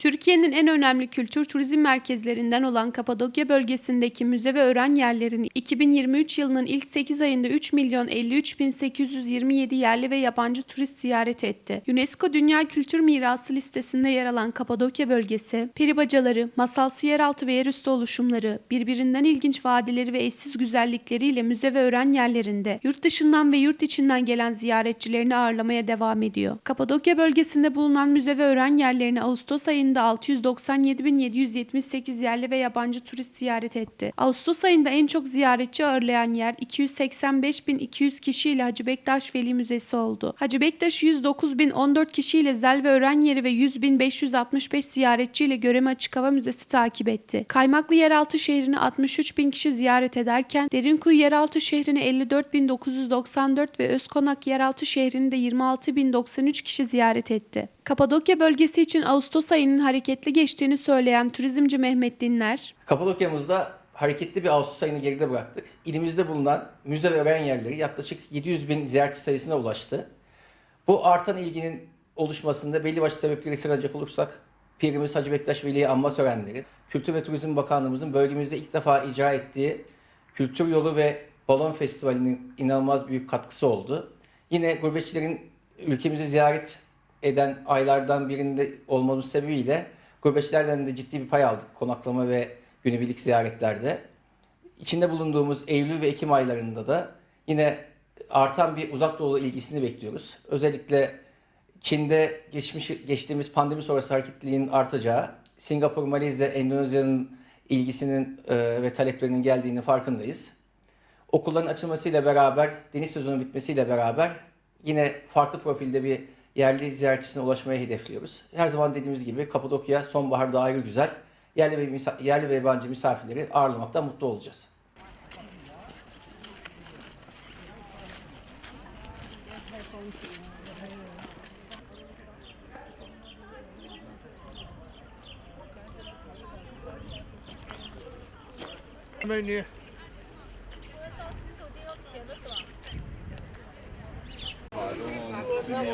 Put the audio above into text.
Türkiye'nin en önemli kültür turizm merkezlerinden olan Kapadokya bölgesindeki müze ve öğren yerlerini 2023 yılının ilk 8 ayında 3 milyon 53 bin 827 yerli ve yabancı turist ziyaret etti. UNESCO Dünya Kültür Mirası listesinde yer alan Kapadokya bölgesi, peribacaları, masalsı yeraltı ve yerüstü oluşumları, birbirinden ilginç vadileri ve eşsiz güzellikleriyle müze ve öğren yerlerinde yurt dışından ve yurt içinden gelen ziyaretçilerini ağırlamaya devam ediyor. Kapadokya bölgesinde bulunan müze ve öğren yerlerini Ağustos ayında 697.778 yerli ve yabancı turist ziyaret etti. Ağustos ayında en çok ziyaretçi ağırlayan yer 285.200 kişiyle Hacı Bektaş Veli Müzesi oldu. Hacı Bektaş 109.014 kişiyle Zel ve Öğren Yeri ve 100.565 ziyaretçiyle Göreme Açık Hava Müzesi takip etti. Kaymaklı Yeraltı şehrini 63.000 kişi ziyaret ederken Derinkuyu Yeraltı şehrini 54.994 ve Özkonak Yeraltı şehrini de 26.093 kişi ziyaret etti. Kapadokya bölgesi için Ağustos ayının hareketli geçtiğini söyleyen turizmci Mehmet Dinler, Kapadokya'mızda hareketli bir Ağustos ayını geride bıraktık. İlimizde bulunan müze ve öğren yerleri yaklaşık 700 bin ziyaretçi sayısına ulaştı. Bu artan ilginin oluşmasında belli başlı sebepleri sıralayacak olursak Pirimiz Hacı Bektaş Veli'ye anma törenleri, Kültür ve Turizm Bakanlığımızın bölgemizde ilk defa icra ettiği Kültür Yolu ve Balon Festivali'nin inanılmaz büyük katkısı oldu. Yine gurbetçilerin ülkemizi ziyaret eden aylardan birinde olmamız sebebiyle gurbetçilerden de ciddi bir pay aldık konaklama ve günübirlik ziyaretlerde. İçinde bulunduğumuz Eylül ve Ekim aylarında da yine artan bir uzak doğu ilgisini bekliyoruz. Özellikle Çin'de geçmiş geçtiğimiz pandemi sonrası hareketliliğin artacağı, Singapur, Malezya, Endonezya'nın ilgisinin e, ve taleplerinin geldiğini farkındayız. Okulların açılmasıyla beraber, deniz sezonu bitmesiyle beraber yine farklı profilde bir yerli ziyaretçisine ulaşmaya hedefliyoruz. Her zaman dediğimiz gibi Kapadokya sonbaharda ayrı güzel. Yerli ve, yerli ve yabancı misafirleri ağırlamaktan mutlu olacağız. 美 Yani